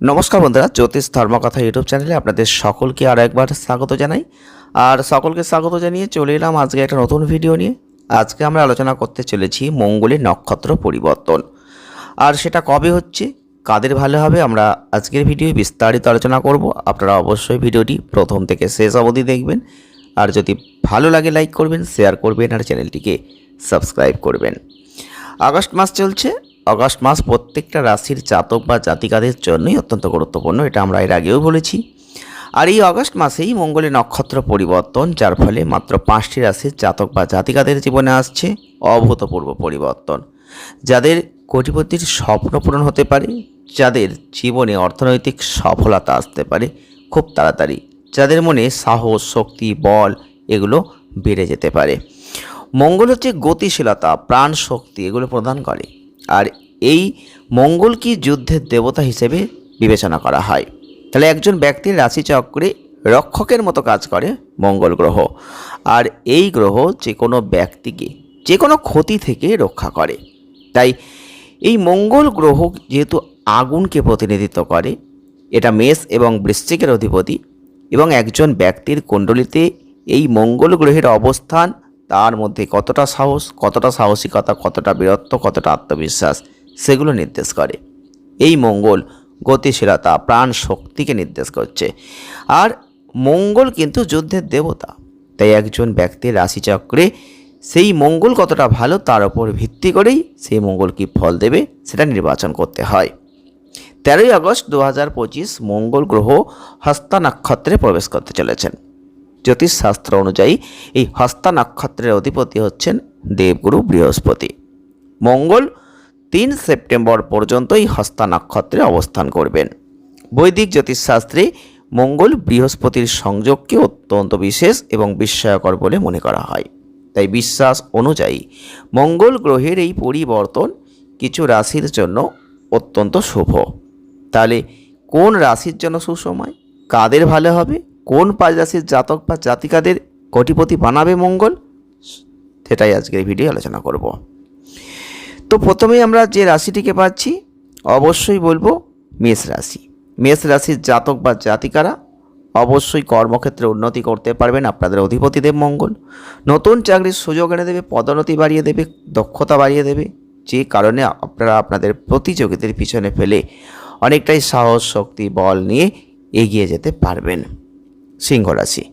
নমস্কার বন্ধুরা, জ্যোতিষ ধর্মকথা ইউটিউব চ্যানেলে আপনাদের সকলকে আর একবার স্বাগত জানাই। আর সকলকে স্বাগত জানিয়ে চলে এলাম আজকে একটা নতুন ভিডিও নিয়ে। আজকে আমরা আলোচনা করতে চলেছি মঙ্গলের নক্ষত্র পরিবর্তন। আর সেটা কবে হচ্ছে, কাদের ভালো হবে, আমরা আজকের ভিডিও বিস্তারিত আলোচনা করব। আপনারা অবশ্যই ভিডিওটি প্রথম থেকে শেষ অবধি দেখবেন। আর যদি ভালো লাগে, লাইক করবেন, শেয়ার করবেন, আর চ্যানেলটিকে সাবস্ক্রাইব করবেন। আগস্ট মাস চলছে আগস্ট মাস প্রত্যেকটা রাশির জাতক বা জাতিকাদের জন্যই অত্যন্ত গুরুত্বপূর্ণ, এটা আমরা এর আগেও বলেছি। আর এই আগস্ট মাসেই মঙ্গলের নক্ষত্র পরিবর্তন, যার ফলে মাত্র পাঁচটি রাশির জাতক বা জাতিকাদের জীবনে আসছে অভূতপূর্ব পরিবর্তন। যাদের কোটিপতির স্বপ্ন পূরণ হতে পারে, যাদের জীবনে অর্থনৈতিক সফলতা আসতে পারে খুব তাড়াতাড়ি, যাদের মনে সাহস, শক্তি, বল এগুলো বেড়ে যেতে পারে। মঙ্গল হচ্ছে গতিশীলতা প্রাণ শক্তি এগুলো প্রদান করে। আর এই মঙ্গল কি যুদ্ধের দেবতা হিসেবে বিবেচনা করা হয়। তাহলে একজন ব্যক্তির রাশিচক্রে রক্ষকের মতো কাজ করে মঙ্গল গ্রহ। আর এই গ্রহ যে কোনো ব্যক্তিকে, যে কোনো ক্ষতি থেকে রক্ষা করে। তাই এই মঙ্গল গ্রহ যেহেতু আগুনকে প্রতিনিধিত্ব করে, এটা মেষ এবং বৃশ্চিকের অধিপতি এবং একজন ব্যক্তির কুণ্ডলিতে এই মঙ্গল গ্রহের অবস্থান তার মধ্যে কতটা সাহস, কতটা সাহসিকতা, কতটা বীরত্ব, কতটা আত্মবিশ্বাস, সেগুলো নির্দেশ করে। এই মঙ্গল গতিশীলতা, প্রাণ শক্তিকে নির্দেশ করছে। আর মঙ্গল কিন্তু যুদ্ধের দেবতা। তাই একজন ব্যক্তির রাশিচক্রে সেই মঙ্গল কতটা ভালো, তার উপর ভিত্তি করেই সেই মঙ্গল কি ফল দেবে, সেটা নির্বাচন করতে হয়। তেরোই আগস্ট দু হাজার পঁচিশ মঙ্গল গ্রহ হস্তা নক্ষত্রে প্রবেশ করতে চলেছেন। জ্যোতিষশাস্ত্র অনুযায়ী এই হস্তা নক্ষত্রের অধিপতি হচ্ছেন দেবগুরু বৃহস্পতি। মঙ্গল তিন সেপ্টেম্বর পর্যন্ত এই হস্তা নক্ষত্রে অবস্থান করবেন। বৈদিক জ্যোতিষশাস্ত্রে মঙ্গল বৃহস্পতির সংযোগকে অত্যন্ত বিশেষ এবং বিস্ময়কর বলে মনে করা হয়। তাই বিশ্বাস অনুযায়ী মঙ্গল গ্রহের এই পরিবর্তন কিছু রাশির জন্য অত্যন্ত শুভ। তাহলে কোন রাশির জন্য সুসময়? কাদের ভালো হবে? কোন পাঁচ রাশির জাতক বা জাতিকাদের কোটিপতি বানাবে মঙ্গল? সেটাই আজকের ভিডিও আলোচনা করব। তো প্রথমেই আমরা যে রাশিটিকে পাচ্ছি, অবশ্যই বলব মেষ রাশি। মেষ রাশির জাতক বা জাতিকারা অবশ্যই কর্মক্ষেত্রে উন্নতি করতে পারবেন, আপনাদের অধিপতিদেব মঙ্গল। নতুন চাকরির সুযোগ এনে দেবে, পদোন্নতি বাড়িয়ে দেবে, দক্ষতা বাড়িয়ে দেবে, যে কারণে আপনারা আপনাদের প্রতিযোগীদের পিছনে ফেলে অনেকটাই সাহস, শক্তি, বল নিয়ে এগিয়ে যেতে পারবেন। সিংহ রাশি।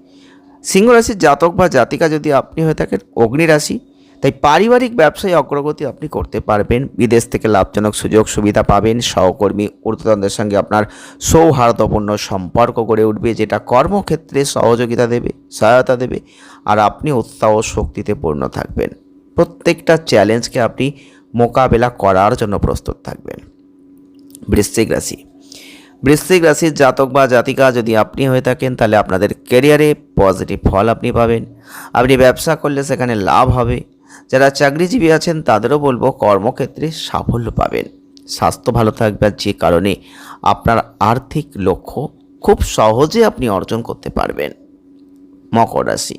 সিংহ রাশির জাতক বা জাতিকা যদি আপনি হয়ে থাকেন, অগ্নি রাশি। তাই পারিবারিক ব্যবসায় অগ্রগতি আপনি করতে পারবেন। বিদেশ থেকে লাভজনক সুযোগ সুবিধা পাবেন। সহকর্মী ঊর্ধ্বতনদের সঙ্গে আপনার সৌহার্দ্যপূর্ণ সম্পর্ক গড়ে উঠবে, যেটা কর্মক্ষেত্রে সহযোগিতা দেবে, সহায়তা দেবে, আর আপনি উৎসাহ শক্তিতে পূর্ণ থাকবেন। প্রত্যেকটা চ্যালেঞ্জকে আপনি মোকাবেলা করার জন্য প্রস্তুত থাকবেন। বৃশ্চিক রাশি। বৃশ্চিক রাশির জাতক বা জাতিকা যদি আপনি হয়ে থাকেন, তাহলে আপনাদের ক্যারিয়ারে পজিটিভ ফল আপনি পাবেন। আপনি ব্যবসা করলে সেখানে লাভ হবে। যারা চাকরিজীবী আছেন, তাদেরও বলব কর্মক্ষেত্রে সাফল্য পাবেন। স্বাস্থ্য ভালো থাকবে যে কারণে আপনার আর্থিক লক্ষ্য খুব সহজে আপনি অর্জন করতে পারবেন। মকর রাশি।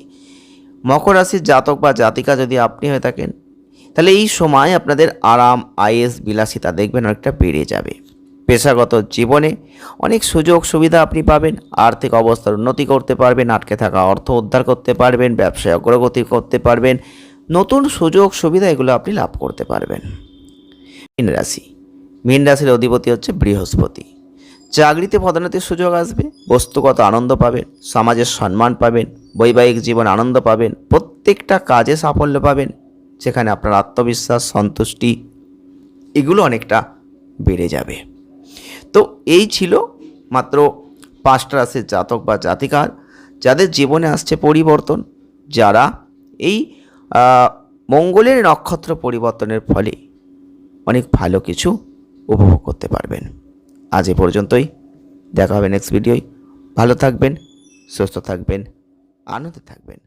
মকর রাশির জাতক বা জাতিকা যদি আপনি হয়ে থাকেন, তাহলে এই সময় আপনাদের আরাম আইএস বিলাসিতা দেখবেন অনেকটা বেড়ে যাবে। পেশাগত জীবনে অনেক সুযোগ সুবিধা আপনি পাবেন, আর্থিক অবস্থার উন্নতি করতে পারবেন, আটকে থাকা অর্থ উদ্ধার করতে পারবেন, ব্যবসায় অগ্রগতি করতে পারবেন, নতুন সুযোগ সুবিধা এগুলো আপনি লাভ করতে পারবেন। মীন রাশি, মীন রাশির অধিপতি হচ্ছে বৃহস্পতি। চাকরিতে পদোন্নতির সুযোগ আসবে, বস্তুগত আনন্দ পাবেন, সমাজের সম্মান পাবেন, বৈবাহিক জীবন আনন্দ পাবেন, প্রত্যেকটা কাজে সাফল্য পাবেন, যেখানে আপনার আত্মবিশ্বাস, সন্তুষ্টি এগুলো অনেকটা বেড়ে যাবে। তো এই ছিল মাত্র পাঁচটা রাশির জাতক বা জাতিকার যাদের জীবনে আসছে পরিবর্তন, যারা এই মঙ্গলের নক্ষত্র পরিবর্তনের ফলে অনেক ভালো কিছু উপভোগ করতে পারবেন। আজ এ পর্যন্তই। দেখা হবে নেক্সট ভিডিওয় ভালো থাকবেন, সুস্থ থাকবেন, আনন্দে থাকবেন।